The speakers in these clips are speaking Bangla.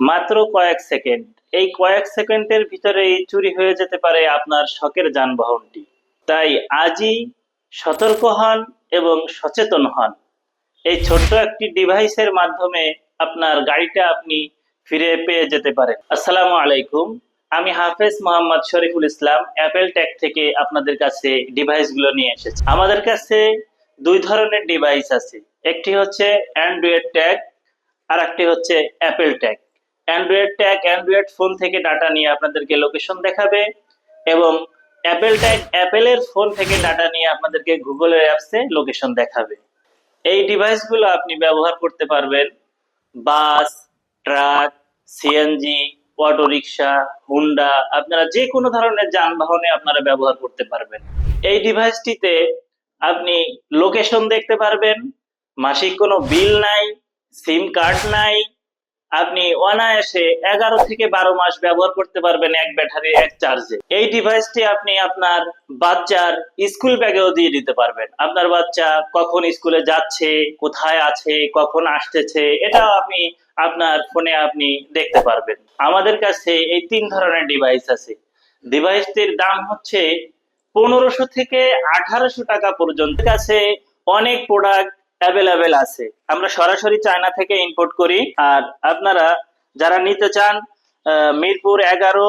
মাত্র কয়েক সেকেন্ড। এই কয়েক সেকেন্ডের ভিতরেই চুরি হয়ে যেতে পারে আপনার শখের যানবাহনটি। তাই আজই সতর্ক হন এবং সচেতন হন। এই ছোট্ট একটি ডিভাইসের মাধ্যমে আপনার গাড়িটা আপনি ফিরে পেয়ে যেতে পারেন। আসসালামু আলাইকুম। আমি হাফেজ মোহাম্মদ শরীফুল ইসলাম অ্যাপেল ট্যাগ থেকে আপনাদের কাছে ডিভাইসগুলো নিয়ে এসেছি। আমাদের কাছে দুই ধরনের ডিভাইস আছে। একটি হচ্ছে অ্যান্ড্রয়েড ট্যাগ আর একটি হচ্ছে Apple tag Android tag Android phone থেকে ডাটা নিয়ে আপনাদেরকে লোকেশন দেখাবে এবং অ্যাপেল ট্যাগ অ্যাপেলের ফোন থেকে ডাটা নিয়ে আপনাদেরকে গুগলের অ্যাপসে লোকেশন দেখাবে। এই ডিভাইসগুলো আপনি ব্যবহার করতে পারবেন। Bus, truck CNG auto rickshaw Honda, আপনারা যে কোনো ধরনের যানবাহনে আপনারা ব্যবহার করতে পারবেন। এই ডিভাইসটিতে আপনি লোকেশন দেখতে পারবেন। মাসিক কোনো বিল নাই সিম কার্ড নাই আপনি অনায়াসে এগারো থেকে বারো মাস ব্যবহার করতে পারবেন এক ব্যাটারি এক চার্জে এই ডিভাইসটি আপনি আপনার বাচ্চার স্কুল ব্যাগেও দিয়ে দিতে পারবেন। আপনার বাচ্চা কখন স্কুলে যাচ্ছে, কোথায় আছে, কখন আসতেছে, এটাও আপনি আপনার ফোনে আপনি দেখতে পারবেন। আমাদের কাছে এই তিন ধরনের ডিভাইস আছে। ডিভাইসটির দাম হচ্ছে পনেরোশো থেকে আঠারোশো টাকা পর্যন্ত। কাছে অনেক প্রোডাক্ট অ্যাভেলেবেল আছে। আমরা সরাসরি চায়না থেকে ইম্পোর্ট করি। আর আপনারা যারা নিতে চান মিরপুর এগারো,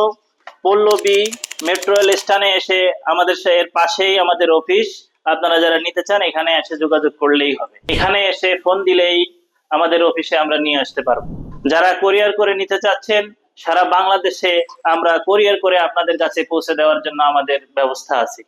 পল্লবী মেট্রো রেল স্টেশনে এসে আমাদের এর পাশেই আমাদের অফিস আপনারা যারা নিতে চান, এখানে এসে যোগাযোগ করলেই হবে। এখানে এসে ফোন দিলেই আমাদের অফিসে আমরা নিয়ে আসতে পারব। যারা কোরিয়ার করে নিতে চাচ্ছেন, সারা বাংলাদেশে আমরা কোরিয়ার করে আপনাদের কাছে পৌঁছে দেওয়ার জন্য আমাদের ব্যবস্থা আছে।